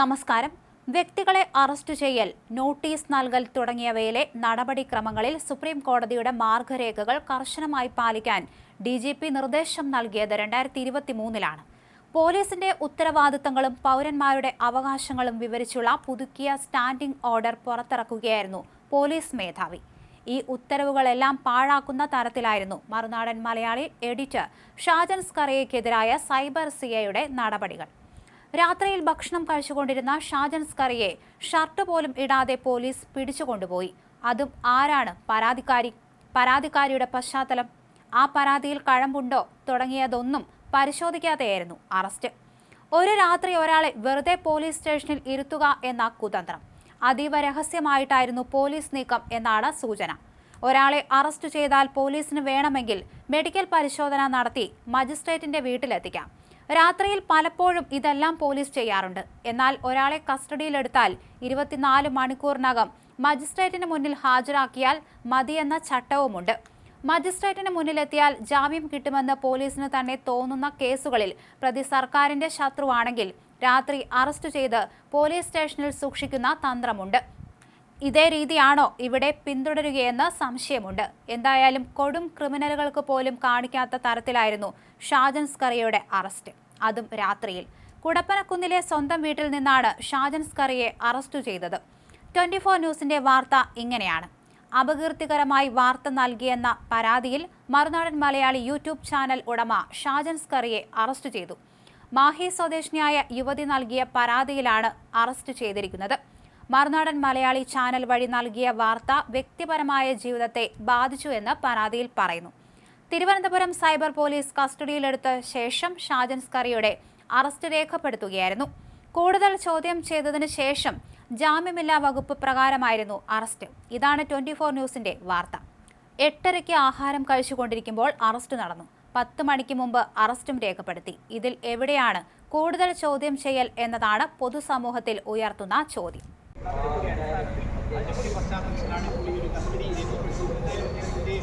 നമസ്കാരം. വ്യക്തികളെ അറസ്റ്റ് ചെയ്യൽ നോട്ടീസ് നൽകൽ തുടങ്ങിയവയിലെ നടപടിക്രമങ്ങളിൽ സുപ്രീം കോടതിയുടെ മാർഗരേഖകൾ കർശനമായി പാലിക്കാൻ ഡി ജി പി നിർദ്ദേശം നൽകിയത് രണ്ടായിരത്തി ഇരുപത്തി മൂന്നിലാണ് പോലീസിന്റെ ഉത്തരവാദിത്തങ്ങളും പൗരന്മാരുടെ അവകാശങ്ങളും വിവരിച്ചുള്ള പുതുക്കിയ സ്റ്റാൻഡിംഗ് ഓർഡർ പുറത്തിറക്കുകയായിരുന്നു പോലീസ് മേധാവി. ഈ ഉത്തരവുകളെല്ലാം പാഴാക്കുന്ന തരത്തിലായിരുന്നു മറുനാടൻ മലയാളി എഡിറ്റർ ഷാജൻ സ്കറിയയ്ക്കെതിരായ സൈബർ സിഐയുടെ നടപടികൾ. രാത്രിയിൽ ഭക്ഷണം കഴിച്ചുകൊണ്ടിരുന്ന ഷാജൻ സ്കറിയെ ഷർട്ട് പോലും ഇടാതെ പോലീസ് പിടിച്ചുകൊണ്ടുപോയി. അതും ആരാണ് പരാതിക്കാരി? പരാതിക്കാരിയുടെ പശ്ചാത്തലം. ആ പരാതിയിൽ കഴമ്പുണ്ടോ തുടങ്ങിയതൊന്നും പരിശോധിക്കാതെയായിരുന്നു അറസ്റ്റ്. ഒരു രാത്രി ഒരാളെ വെറുതെ പോലീസ് സ്റ്റേഷനിൽ ഇരുത്തുക എന്ന കുതന്ത്രം. അതീവ രഹസ്യമായിട്ടായിരുന്നു പോലീസ് നീക്കം എന്നാണ് സൂചന. ഒരാളെ അറസ്റ്റ് ചെയ്താൽ പോലീസിന് വേണമെങ്കിൽ മെഡിക്കൽ പരിശോധന നടത്തി മജിസ്ട്രേറ്റിന്റെ വീട്ടിലെത്തിക്കാം. രാത്രിയിൽ പലപ്പോഴും ഇതെല്ലാം പോലീസ് ചെയ്യാറുണ്ട്. എന്നാൽ ഒരാളെ കസ്റ്റഡിയിലെടുത്താൽ ഇരുപത്തിനാല് മണിക്കൂറിനകം മജിസ്ട്രേറ്റിന് മുന്നിൽ ഹാജരാക്കിയാൽ മതിയെന്ന ചട്ടവുമുണ്ട്. മജിസ്ട്രേറ്റിന് മുന്നിലെത്തിയാൽ ജാമ്യം കിട്ടുമെന്ന് പോലീസിന് തന്നെ തോന്നുന്ന കേസുകളിൽ പ്രതി സർക്കാരിന്റെ ശത്രുവാണെങ്കിൽ രാത്രി അറസ്റ്റ് ചെയ്ത് പോലീസ് സ്റ്റേഷനിൽ സൂക്ഷിക്കുന്ന തന്ത്രമുണ്ട്. ഇതേ രീതിയാണോ ഇവിടെ പിന്തുടരുകയെന്ന് സംശയമുണ്ട്. എന്തായാലും കൊടും ക്രിമിനലുകൾക്ക് പോലും കാണിക്കാത്ത തരത്തിലായിരുന്നു ഷാജൻ സ്കറിയയുടെ അറസ്റ്റ്. അതും രാത്രിയിൽ. കുടപ്പനക്കുന്നിലെ സ്വന്തം വീട്ടിൽ നിന്നാണ് ഷാജൻ സ്കറിയെ അറസ്റ്റ് ചെയ്തത്. ട്വന്റി ഫോർ ന്യൂസിന്റെ വാർത്ത ഇങ്ങനെയാണ്. അപകീർത്തികരമായി വാർത്ത നൽകിയെന്ന പരാതിയിൽ മറുനാടൻ മലയാളി യൂട്യൂബ് ചാനൽ ഉടമ ഷാജൻ സ്കറിയെ അറസ്റ്റ് ചെയ്തു. മാഹി സ്വദേശിനിയായ യുവതി നൽകിയ പരാതിയിലാണ് അറസ്റ്റ് ചെയ്തിരിക്കുന്നത്. മറുനാടൻ മലയാളി ചാനൽ വഴി നൽകിയ വാർത്ത വ്യക്തിപരമായ ജീവിതത്തെ ബാധിച്ചു എന്ന് പരാതിയിൽ പറയുന്നു. തിരുവനന്തപുരം സൈബർ പോലീസ് കസ്റ്റഡിയിലെടുത്ത ശേഷം ഷാജൻ സ്കറിയുടെ അറസ്റ്റ് രേഖപ്പെടുത്തുകയായിരുന്നു. കൂടുതൽ ചോദ്യം ചെയ്തതിന് ശേഷം ജാമ്യമില്ലാ വകുപ്പ് പ്രകാരമായിരുന്നു അറസ്റ്റ്. ഇതാണ് ട്വന്റി ഫോർ ന്യൂസിന്റെ വാർത്ത. എട്ടരയ്ക്ക് ആഹാരം കഴിച്ചുകൊണ്ടിരിക്കുമ്പോൾ അറസ്റ്റ് നടന്നു. പത്ത് മണിക്ക് മുമ്പ് അറസ്റ്റും രേഖപ്പെടുത്തി. ഇതിൽ എവിടെയാണ് കൂടുതൽ ചോദ്യം ചെയ്യൽ എന്നതാണ് പൊതുസമൂഹത്തിൽ ഉയർത്തുന്ന ചോദ്യം. അടിപൊളി പശ്ചാത്തലത്തിലാണ് പുള്ളി ഒരു കസ്റ്റഡി രേഖപ്പെടുത്തി